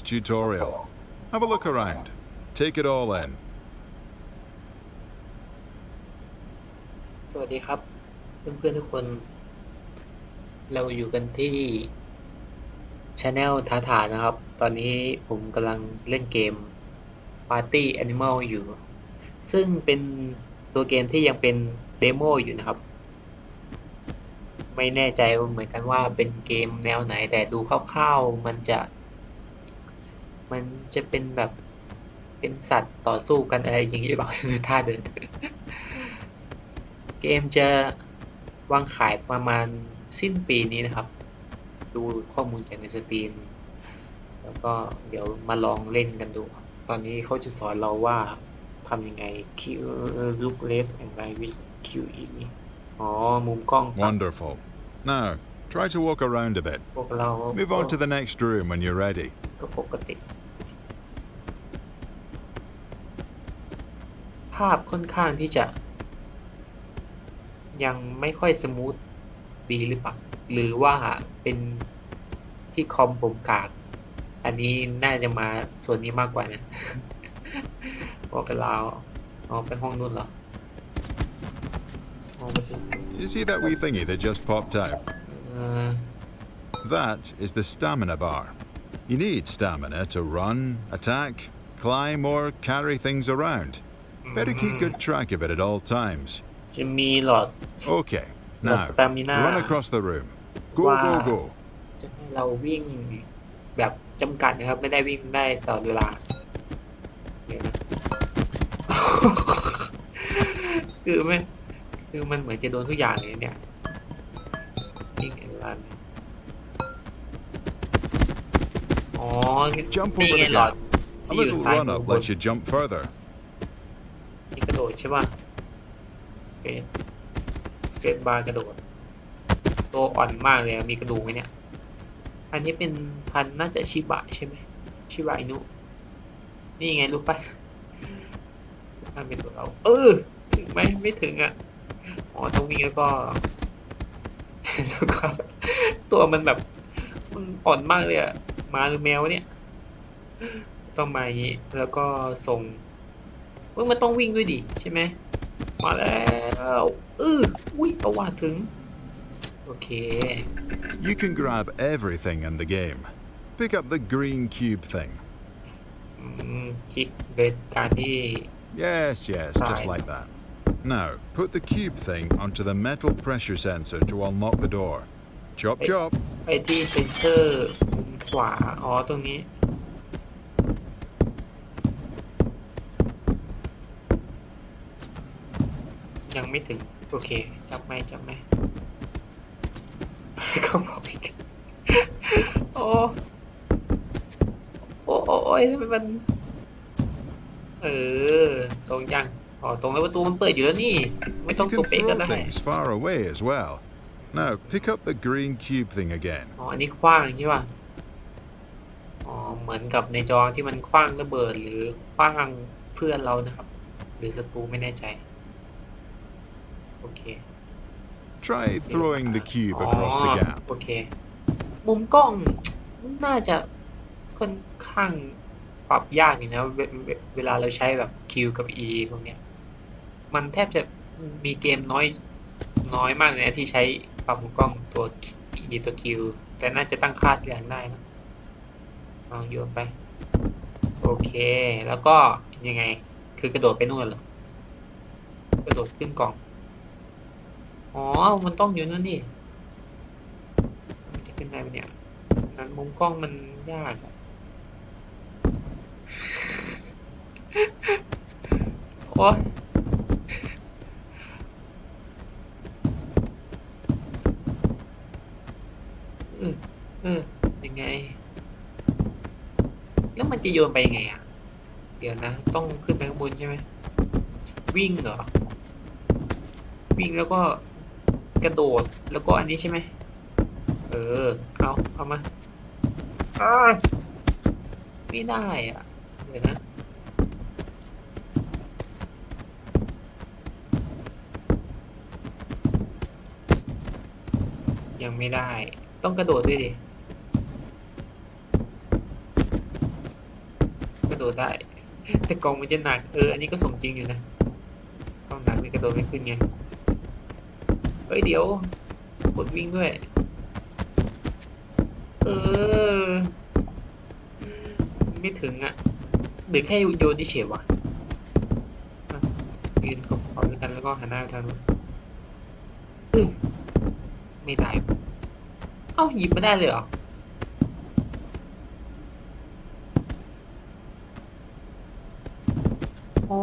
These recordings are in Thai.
tutorial. Have a look around. Take it all in. สวัสดีครับ เพื่อนๆทุกคน เราอยู่กันที่ช anel ท้าทานะครับ ตอนนี้ผมกำลังเล่นเกม Party Animal อยู่ ซึ่งเป็นตัวเกมที่ยังเป็นเดโมอยู่นะครับ ไม่แน่ใจเหมือนกันว่าเป็นเกมแนวไหนแต่ดูคร่าวๆมันจะ มันจะเป็นแบบเป็นสัตว์ต่อสู้กันอะไรอย่างนี้หรือเปล่าท่าเดิน เกมจะวางขายประมาณสิ้นปีนี้นะครับ ดูข้อมูลจากในสตรีม แล้วก็เดี๋ยวมาลองเล่นกันดูครับตอนนี้เขาจะสอนเราว่าทำยังไง Q look left and right with QE อ๋อ มุมกล้องปรับ Wonderful. Now, try to walk around a bit. พวกเรา Move on to the next room when you're ready. ก็ปกติาพค่อนข้างที่จะ ยังไม่ค่อยสมูทดีหรือเปล่าหรือว่าเป็นที่คอมผมกาก อันนี้น่าจะมาส่วนนี้มากกว่านะว่าเป็นเราอ๋อเป็นห้องนู้นเหรออ๋อมาถึง You see that wee thingy that just popped out? เอ่อ That is the stamina bar. You need stamina to run, attack, climb, or carry things around. Better keep good track of it at all times. จะมีหลอด Okay, The now stamina. run across the room. Go, Wow. go, go. จะให้เราวิ่งแบบจำกัดนะครับ ไม่ได้วิ่งได้ตลอดเวลาเดี๋ยวนะ คือไม่คือมันเหมือนจะโดนทุกอย่างเลยเนี่ยวิ่งเอ็นรันอ๋อ Jump นี่ over ไง the หลอด gap. A ที่อยู่ little ซ้าย run มือ up บน lets you jump further. โดดใช่ป่ะสเปซสเปซบาร์กระโดด ตัวอ่อนมากเลยมีกระดูกไหมเนี่ย อันนี้เป็นพันน่าจะชิบะใช่ไหมชิบะอินุ นี่ไงรูปปั้นถ้าเป็นตัวเรา เออ ถึงไหมไม่ถึงอะอ๋อต้องวิ่งแล้วก็แล้วก็ตัวมันแบบมันอ่อนมากเลยอะมาหรือแมวเนี่ย ต้องมาอย่างนี้ แล้วก็ส่ง เฮ้ยมันต้องวิ่งด้วยดิใช่ไหม มาแล้วเอออุ้ยประวัติถึง โอเค You can grab everything in the game. Pick up the green cube thing. อืมคลิกโดยการที่ Yes, yes, just Fine. like that. Now, put the cube thing onto the metal pressure sensor to unlock the door. Chop, Hey. chop. ไปที่เซนเซอร์มุมขวา อ๋อ ตรงนี้ ยังไม่ถึง โอเค จับไหมจับไหมเขาบอกอีกโอ้โอ้โอ้โอ้ยทำไมมัน เออ ตรงยังอ๋อตรงแล้วประตูมันเปิดอยู่แล้วนี่ ไม่ต้อง You ตัว can เป๊กก็ throw ได้ things far away as well. Now, pick up the green cube thing again. อ๋ออันนี้คว้างใช่ป่ะอ๋อเหมือนกับในจอที่มันคว้างระเบิดหรือคว้างเพื่อนเรานะครับ หรือศัตรูไม่แน่ใจ โอเค Try throwing the cube อ๋อ across the gap. โอเค มุมกล้องน่าจะค่อนข้างปรับยากอยู่นะเวเวเวลาเราใช้แบบ Q กับ E พวกเนี้ย มันแทบจะมีเกมน้อยน้อยมากเลยนะที่ใช้ปรับมุมกล้องตัว E ตัว Q แต่น่าจะตั้งค่าทีหลังได้นะลองโยนไป โอเค แล้วก็ยังไง คือกระโดดไปนู่นเหรอกระโดดขึ้นกล่อง อ๋อ มันต้องอยู่นั่นนี่จะขึ้นได้ไหมเนี่ย นั้นมุมกล้องมันยากอะโอ้ยเออเออยังไง แล้วมันจะโยนไปยังไงอะ เดี๋ยวนะ ต้องขึ้นไปข้างบนใช่ไหม วิ่งเหรอ วิ่งแล้วก็ กระโดดแล้วก็อันนี้ใช่ไหมเออ เอา เอามาอาไม่ได้อะ เดี๋ยวนะ ยังไม่ได้ ต้องกระโดดด้วยดิ กระโดดได้ แต่กลองมันจะหนัก เออ อันนี้ก็สมจริงอยู่นะกล่องหนักนี่กระโดดไม่ขึ้นไง ฮ้ยเดี๋ยวกดวิ่งด้วย เออ ไม่ถึงอะหรือแค่โยนที่เฉยวะยืนกับเขาด้วยกันแล้วก็หันหน้าทางนู้นไม่ได้ เอ้าหยิบไม่ได้เลยเหรออ๋อ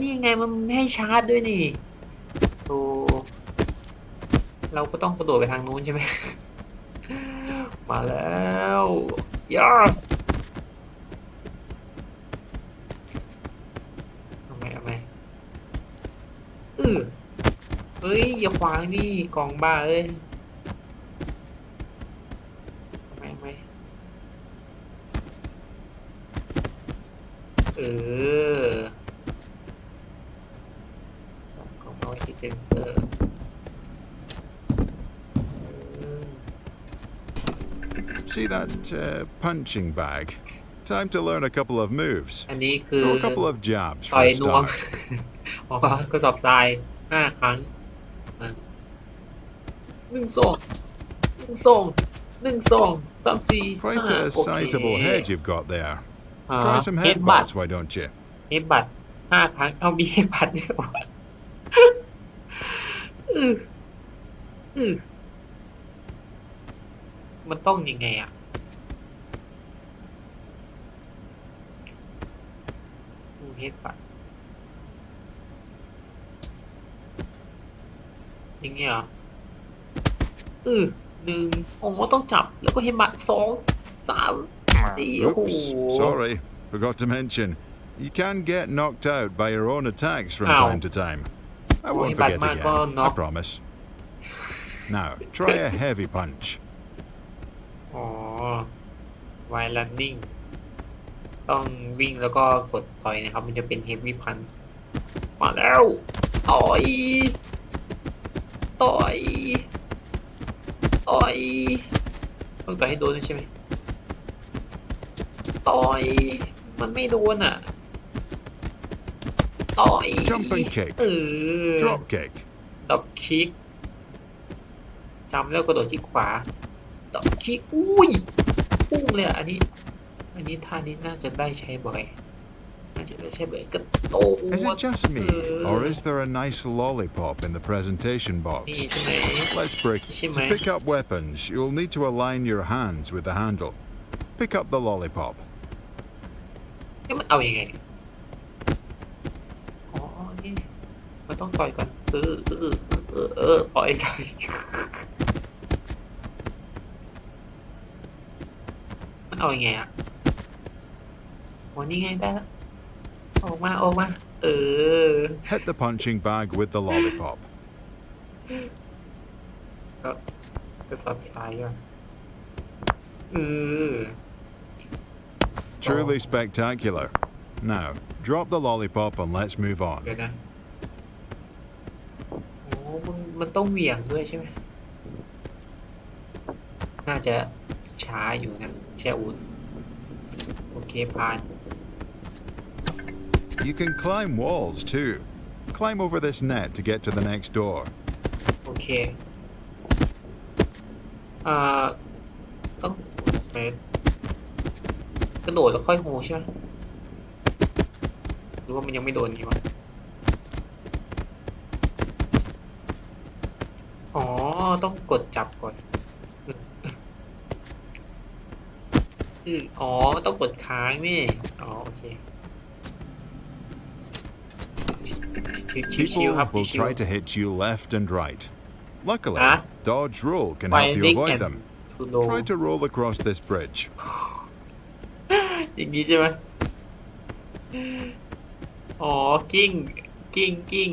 นี่ไงมันให้ชาร์จด้วยนี่โธ่ เราก็ต้องกระโดดไปทางนู้นใช่ไหม มาแล้วย่าเอาไหมเอาไหมเออเฮ้ย อย่าขวางนี่กองบ้าเอ้ยเอาไหมเอาไหมเออสองกล่องเอาไว้ที่เซนเซอร์อืม See that uh, punching bag? Time to learn a couple of moves. อันนี้คือ Throw a couple of jabs ต่ for อย a นวม start. อ๋อกระสอบทรายห้าครั้งอะหนึ่งสองหนึ่งสองหนึ่งสองสามสี่ Quite ห้า a โอเค sizable head you've got there. อ่า Try some เฮดบัต headbutts, why don't you? เฮดบัตห้าครั้ง เอามีเฮดบัตด้วยวะอืออือ มันต้องยังไงอ่ะเฮดบัตอย่างเงี้ยเหรออือหนึ่งโอ้โหต้องจับ แล้วก็เฮดบัตสองสามสี่โอ้โห Oops, sorry. Forgot to mention. You can get knocked out by your own attacks from Ow. time to time. I Oh, won't hey, forget Batman, again. go I knock. promise. Now, try a heavy punch. อ๋อ while running ต้องวิ่งแล้วก็กดต่อยนะครับ มันจะเป็น heavy punch มาแล้ว ต่อย ต่อย ต่อย ต้องต่อยให้โดนด้วยใช่ไหม ต่อย มันไม่โดนอะ ต่อย Jumping kick. เออ Drop kick. ดับคลิกจำแล้วกระโดดที่ขวาดับคลิก อุ้ย พุ่งเลยอะอันนี้ อันนี้ท่านี้น่าจะได้ใช้บ่อย น่าจะได้ใช้บ่อยกระโดด Is it just me, or is there a nice lollipop in the presentation นี่ box? ใช่ไหม Let's break. Shimmy. To pick up weapons, you'll need to align your hands with the handle. Pick up the lollipop. นี่มันเอาอยัางไงเนี่ยอ๋อ นี่ มันต้องต่อยก่อน เออเออเออเออเออต่อยต่อยมัน เอาอยัางไงอะอ๋อนี่ไงได้แล้วออกมาออกมา เออ Hit the punching bag with the lollipop. กระสอบทรายก่อนเออ Truly spectacular. Now, drop the lollipop and let's move on. เดี๋ยวนะโอ้มันมันต้องเหวี่ยงด้วยใช่ไหม น่าจะช้าอยู่นะ แช่อุ่นโอเคผ่าน You can climb walls too. Climb over this net to get to the next door. โอเคอ่าต้องไปกระโดดแล้วค่อยโฮใช่ไหมหรือว่ามันยังไม่โดนงี้วะอ๋อ ต้องกดจับก่อน อืออ๋อ ต้องกดค้างนี่ อ๋อ โอเค ชิวๆครับ People will ชิว try to hit you left and right. Luckily, Huh? dodge roll can ๆ help you Finding avoid and them. to low Try to roll across this bridge. อย่างนี้ใช่ไหมอ๋อ กิ้ง กิ้ง กิ้ง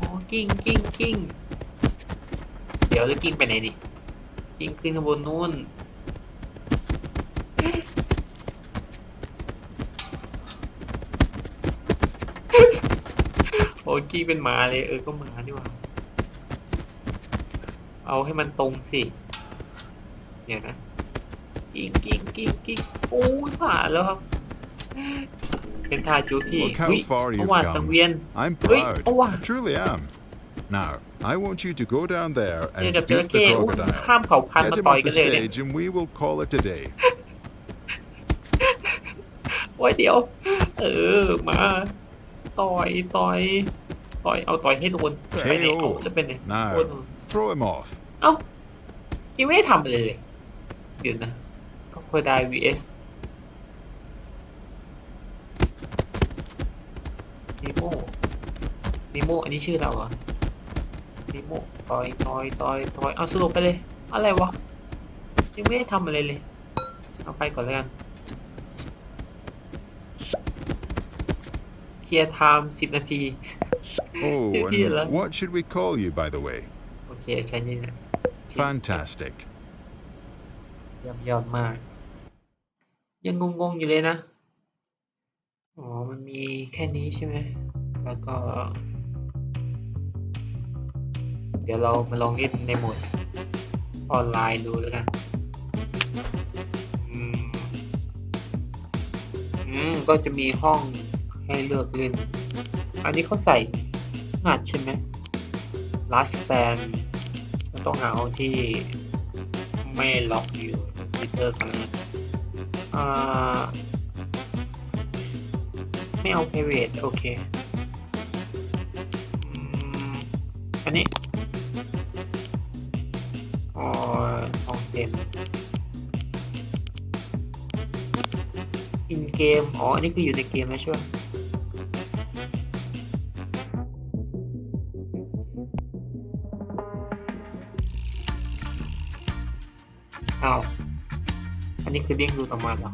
อ๋อ กิ้ง กิ้ง กิ้ง เดี๋ยวจะกิ้งไปไหนดิกิ้งขึ้นข้างบนนู้นโอ้กิ้งเป็นหมาเลยเออก็หมาดีกว่า เอาให้มันตรงสิเดี๋ยวนะกิ้งกิ้งกิ้งกิ้งโอ้ยผ่านแล้วครับเป็นทาจูที่ Look how เฮ้ย far เมื่ you've อวานสัง come. เวียน I'm Wait, proud. oh, wow. I truly am. Now, I want you to go down there เจอ and กับจระ beat เข้ the อู้ crocodile. ข้ามเผ่าพันธุ์ Get มา him ต่อย off กั the นเลยเนี่ย stage and we will call it a day. โอ้ยเดี๋ยว เออ มา ต่อยต่อย ต่อย เอาต่อยให้โดนไปไหนเอาจะเป็นไง Now, โดน throw him off. เอ้ายังไม่ได้ทำอะไรเลย เดี๋ยวนะก็คอยได้ vs นิโมนิโมอันนี้ชื่อเราเหรอ นิโมต่อยต่อยต่อยต่อยเอาสรุปไปเลย อะไรวะ ยังไม่ได้ทำอะไรเลย เอาไปก่อนแล้วกัน เคลียร์ไทม์สิบนาที Oh, Did he and allow- what should we call you, by the way? โอเคใช้นี่นะ Fantastic. เยี่ยมยอดมาก ยังงงๆอยู่เลยนะ อ๋อ มันมีแค่นี้ใช่ไหม แล้วก็ เดี๋ยวเรามาลองเล่นในโหมดออนไลน์ดูแล้วกันอืมอืมก็จะมีห้องให้เลือกเล่น อันนี้เขาใส่หัดใช่ไหม last stand ต้องเอาที่ไม่ล็อกอยู่ฟิเตอร์กันนะอ่าไม่เอา private โอเค เกม อ๋อ อันนี้คืออยู่ในเกมแล้วใช่ไหมอ้าว อันนี้คือเด้งดูต่อมาเหรอ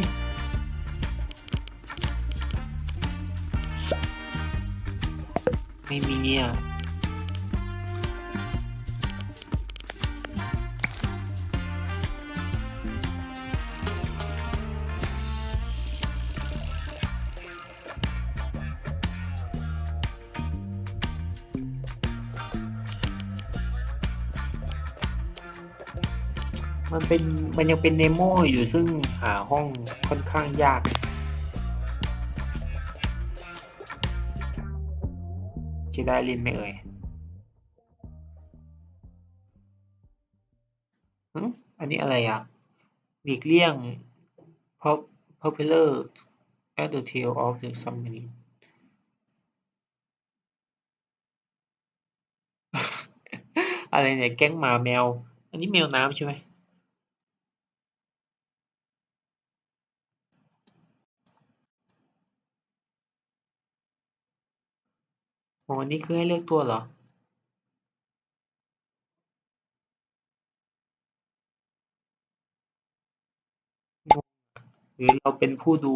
ท มันเป็นมันยังเป็นเดโมอยู่ซึ่งหาห้องค่อนข้างยาก จะได้ล่นไหมเอ่ยอันนี้อะไรอะหลีกเลี่ยง pop- popular at the tail of the submarine อะไรเนี่ย แก๊งหมาแมว อันนี้แมวน้ำใช่ไหม อ๋ออันนี้คือให้เลือกตัวเหรอหรือเราเป็นผู้ดู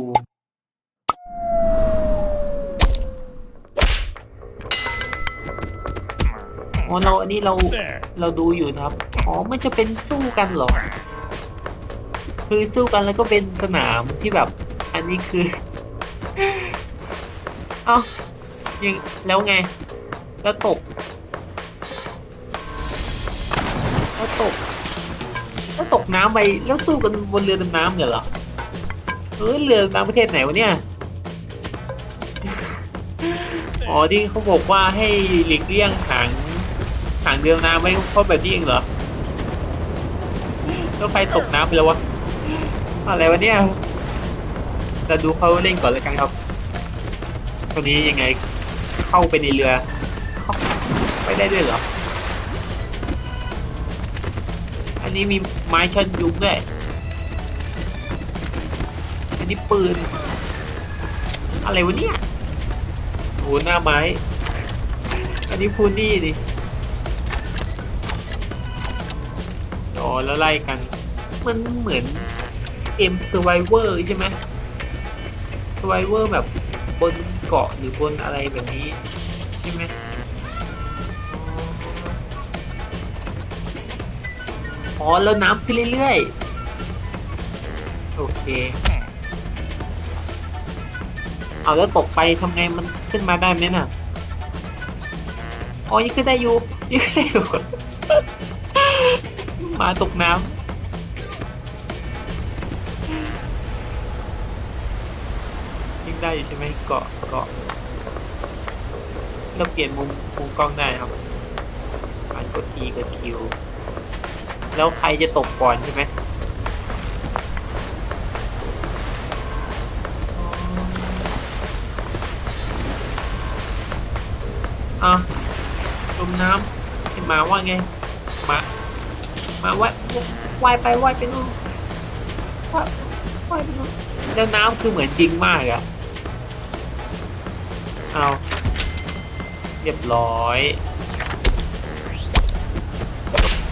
อ๋อเราอันนี้เราเราดูอยู่ครับ อ๋อ มันจะเป็นสู้กันเหรอ คือสู้กันแล้วก็เป็นสนามที่แบบ อันนี้คือ เอ้า ยังแล้วไง แล้วตก แล้วตก แล้วตกน้ำไปแล้วสู้กันบนเรือดำน้ำเนี่ยเหรอเออเรือดำน้ำประเทศไหนวะเนี่ยอ๋อที่เขาบอกว่าให้หลีกเลี่ยงหางหางเรือดำน้ำไม่เพราะแบบนี้เองเหรอแล้วใครตกน้ำไปแล้ววะอะไรวะเนี่ยเราดูเขาเล่นก่อนแล้วกันครับตอนนี้ยังไง เข้าไปในเรือไปได้ด้วยเหรอ อันนี้มีไม้ชันยุงด้วย อันนี้ปืน อะไรวะเนี่ยโหหน้าไม้ อันนี้พูนี่ดิอ๋อแล้วไล่กัน มันเหมือน M Survivor ใช่ไหม Survivor แบบบน เกาะหรือบนอะไรแบบนี้ ใช่ไหมอ๋อแล้วน้ำขึ้นเรื่อยๆ โอเค เอาแล้วตกไปทำไงมันขึ้นมาได้ไหมน่ะ อ๋อยังขึ้นได้อยู่ยังขึ้นได้อยู่ มาตกน้ำ ได้ใช่ไหมเกาะเกาะเราเปลี่ยนมุมมุมกล้องได้ครับอ่านกด E กด Q แล้วใครจะตกก่อนใช่ไหมอะจมน้ำไอ้หมาว่าไงหมาหมาว่ายว่ายไปว่ายไปนู่นว่ายว่ายไปนู่นแล้วน้ำคือเหมือนจริงมากอะ เอาเรียบร้อย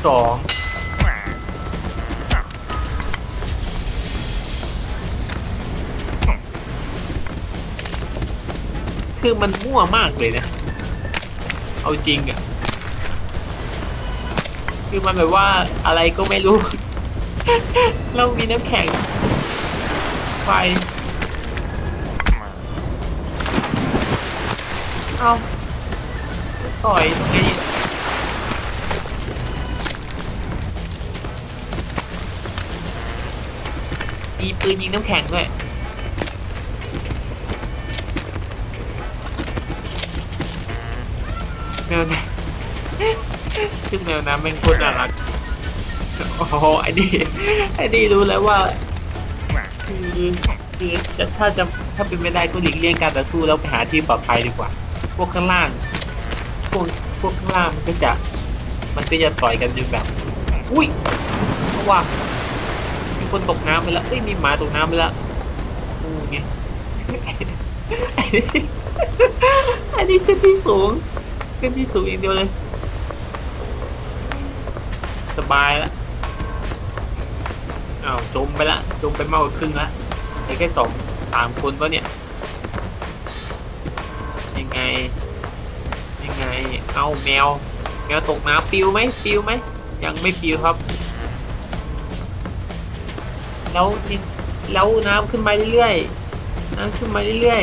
สองคือมันมั่วมากเลยนะ เอาจริงอะคือมันแบบว่าอะไรก็ไม่รู้ เรามีน้ำแข็ง ไฟ เอาต่อยตีมีปืนยิงน้ำแข็งด้วยแมวน้ำชื่อแมวน้ำแม่งคตรน่ารักโอ้โหไอ้นี่ไอ้นี่รู้แล้วว่าคือคือจะถ้าจะถ้าเป็นไม่ได้ก็หลีกเลี่ยงการต่อสู้แล้วไปหาที่ปลอดภัยดีกว่า พวกข้างล่าง พวกพวกข้างล่างมันก็จะ มันก็จะต่อยกันจนแบบ อุ้ยเพราะว่ามีคนตกน้ำไปแล้วเอ้ยมีหมาตกน้ำไปแล้วอู้ไงอันนี้ขึ้นที่สูงขึ้นที่สูงอย่างเดียวเลย สบายละอ้าวจมไปละจมไปมากกว่าครึ่งละแค่สองสามคนวะเนี่ย ยังไงยังไง เอาแมว แมวตกน้ำปิวไหมปิวไหม ยังไม่ปิวครับ แล้วแล้วน้ำขึ้นมาเรื่อยๆ น้ำขึ้นมาเรื่อย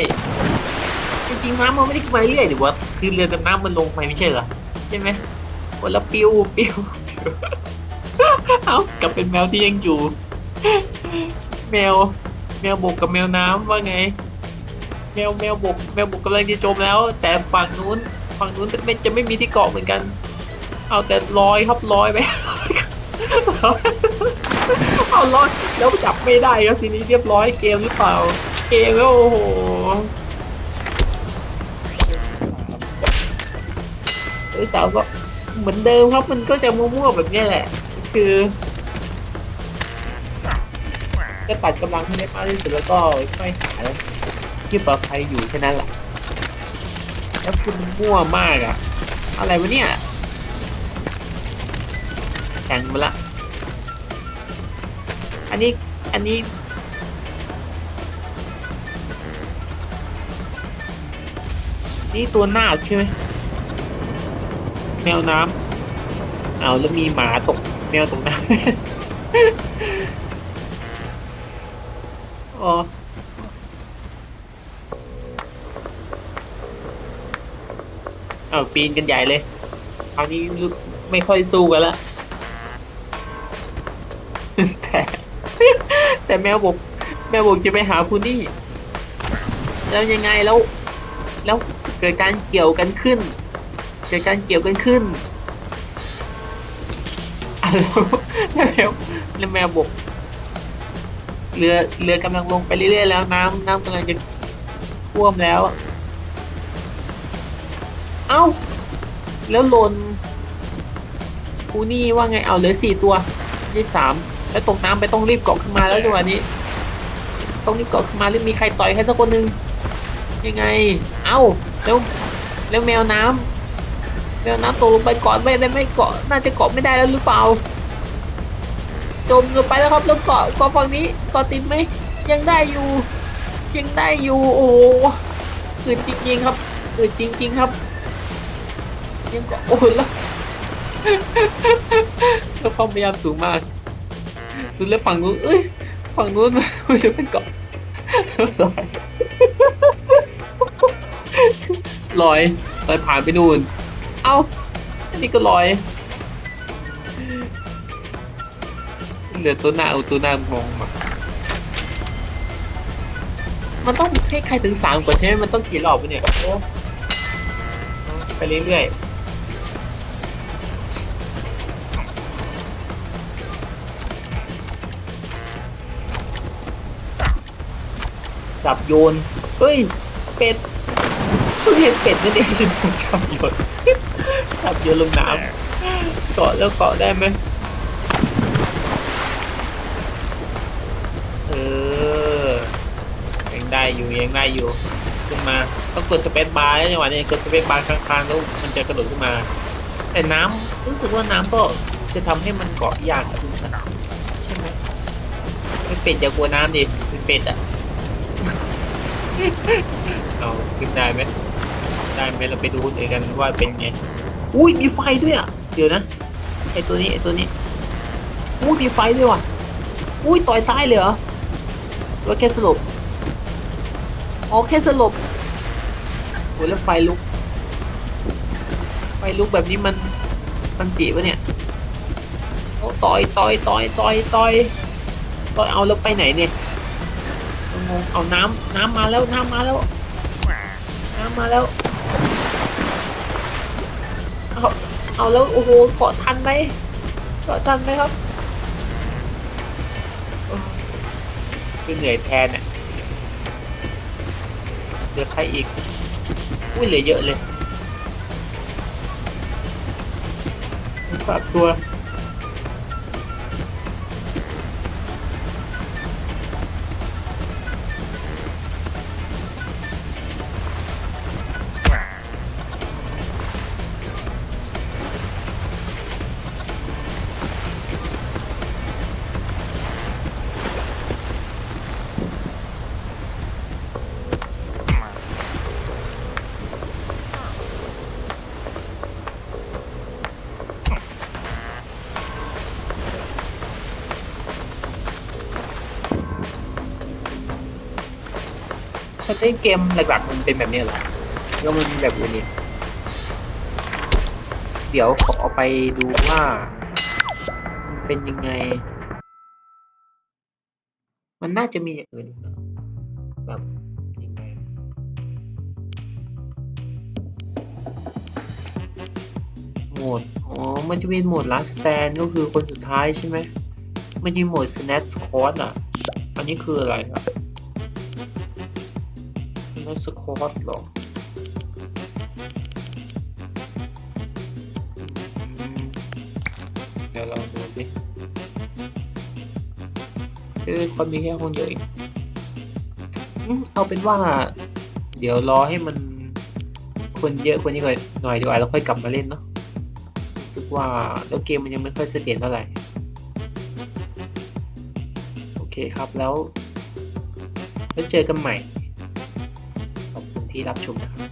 ๆ จริงๆ น้ำมันไม่ได้ขึ้นมาเรื่อยหรือว่าคือเรือดำน้ำมันลงไปไม่ใช่เหรอ ใช่ไหมวันละปิวปิวเอากลับเป็นแมวที่ยังอยู่ แมว แมวบกกับแมวน้ำว่าไง แมวแมวบกแมวบกกำลังจะจมแล้ว แต่ฝั่งนู้นฝั่งนู้นจะไม่จะไม่มีที่เกาะเหมือนกัน เอาแต่ลอยครับลอยไปเอาลอยแล้วจับไม่ได้ครับทีนี้เรียบร้อยเกมหรือเปล่า เกมแล้วโอ้โหเอ้สาวก็เหมือนเดิมครับมันก็จะมั่วๆแบบนี้แหละ คือก็ตัดกำลังให้ได้มากที่สุดแล้วก็ค่อยหา ที่ปลอดภัยอยู่แค่นั้นแหละแล้วคือมันมั่วมากอะอะไรวะเนี่ยแข่งมาละ อันนี้ อันนี้ นี่ตัวหน้าใช่ไหมแมวน้ำเอาแล้วมีหมาตกแมวตกน้ำ อ๋อ เอาปีนกันใหญ่เลยคราวนี้ไม่ค่อยสู้กันละแต่แต่แมวบกแมวบกจะไปหาพูนี่ แล้วยังไงแล้ว แล้วเกิดการเกี่ยวกันขึ้น เกิดการเกี่ยวกันขึ้นอะแล้วแล้วแล้วแมวบกเรือเรือกำลังลงไปเรื่อยๆแล้วน้ำน้ำกำลังจะท่วมแล้ว เอ้า แล้วหล่นกูนี่ว่าไงเอาเหลือสี่ตัวไม่ใช่สามแล้วตกน้ำไปต้องรีบเกาะขึ้นมาแล้วจังหวะนี้ ต้องรีบเกาะขึ้นมาหรือมีใครต่อยใครสักคนหนึ่งยังไง เอ้าแล้วแล้วแมวน้ำแมวน้ำตกลงไปเกาะไม่ได้ไม่เกาะน่าจะเกาะไม่ได้แล้วหรือเปล่า จมลงไปแล้วครับแล้วเกาะเกาะฝั่งนี้เกาะติดไหมยังได้อยู่ ยังได้อยู่โอ้โหอืดจริงๆครับอืดจริง ๆ ครับ ยังเกาะโอ้แล้วแล้วความพยายามสูงมากดูแล้วฝั่งนู้นเอ้ยฝั่งนู้นมันจะเป็นเกาะลอยลอยผ่านไปนู่น เอ้าอันนี้ก็ลอยเหลือตัวหน้าเอาตัวหน้ามองมามันต้องให้ใครถึงสามก่อนใช่ไหมมันต้องกี่รอบวะเนี่ยโอ้ไปเรื่อยๆ จับโยน เฮ้ย เป็ดเพิ่งเห็นเป็ดนั่นเองที่ถูกจับโยน จับโยนลงน้ำเกาะแล้วเกาะได้ไหมเออยังได้อยู่ยังได้อยู่ ขึ้นมาต้องกดสเปซบาร์แล้วจังหวะนี้กดสเปซบาร์ค้างๆแล้วมันจะกระโดดขึ้นมา แต่น้ำรู้สึกว่าน้ำก็จะทำให้มันเกาะยากขึ้นนะใช่ไหมไม่เป็ดอย่ากลัวน้ำดิเป็นเป็ดอะ เอาขึ้นได้ไหมได้ไหมเราไปดูคนอื่นกันว่าเป็นไง อุ้ยมีไฟด้วยอะ เดี๋ยวนะ ไอตัวนี้ไอตัวนี้ อุ้ยมีไฟด้วยว่ะ อุ้ยต่อยตายเลยเหรอรือว่าแค่สลบอ๋อแค่สลบโอ้แล้วไฟลุก ไฟลุกแบบนี้มันสันจิปะเนี่ยโอ้ต่อยต่อยต่อยต่อยต่อยต่อยเอาแล้วไปไหนเนี่ย เอาน้ำน้ำมาแล้วน้ำมาแล้วน้ำมาแล้วเอาเอาแล้วโอ้โหเกาะทันไหมเกาะทันไหมครับคือเหนื่อยแทนเนี่ยเหลือใครอีกอุ้ยเหลือเยอะเลยฝากตัว เล่นเกมหลักๆมันเป็นแบบนี้เหรอแล้วมันแบบอื่นอีกเดี๋ยวขอเอาไปดูว่า มันเป็นยังไง มันน่าจะมีอย่างอื่นอีกนะแบบยังไงโหมดอ๋อมันจะเป็นโหมด last stand ก็คือคนสุดท้ายใช่ไหมมันจะมีโหมด snatch squad อะ อันนี้คืออะไรครับ snatch squad หรออืมเดี๋ยวเราดูดิคือคนมีแค่คนเดียวเองเอาเป็นว่า เดี๋ยวรอให้มันคนเยอะคนนี้ก่อนหน่อยดีกว่าแล้วค่อยกลับมาเล่นเนาะรู้สึกว่าแล้วเกมมันยังไม่ค่อยเสถียรเท่าไหร่โอเคครับแล้วแล้วเจอกันใหม่ ที่รับชมนะครับ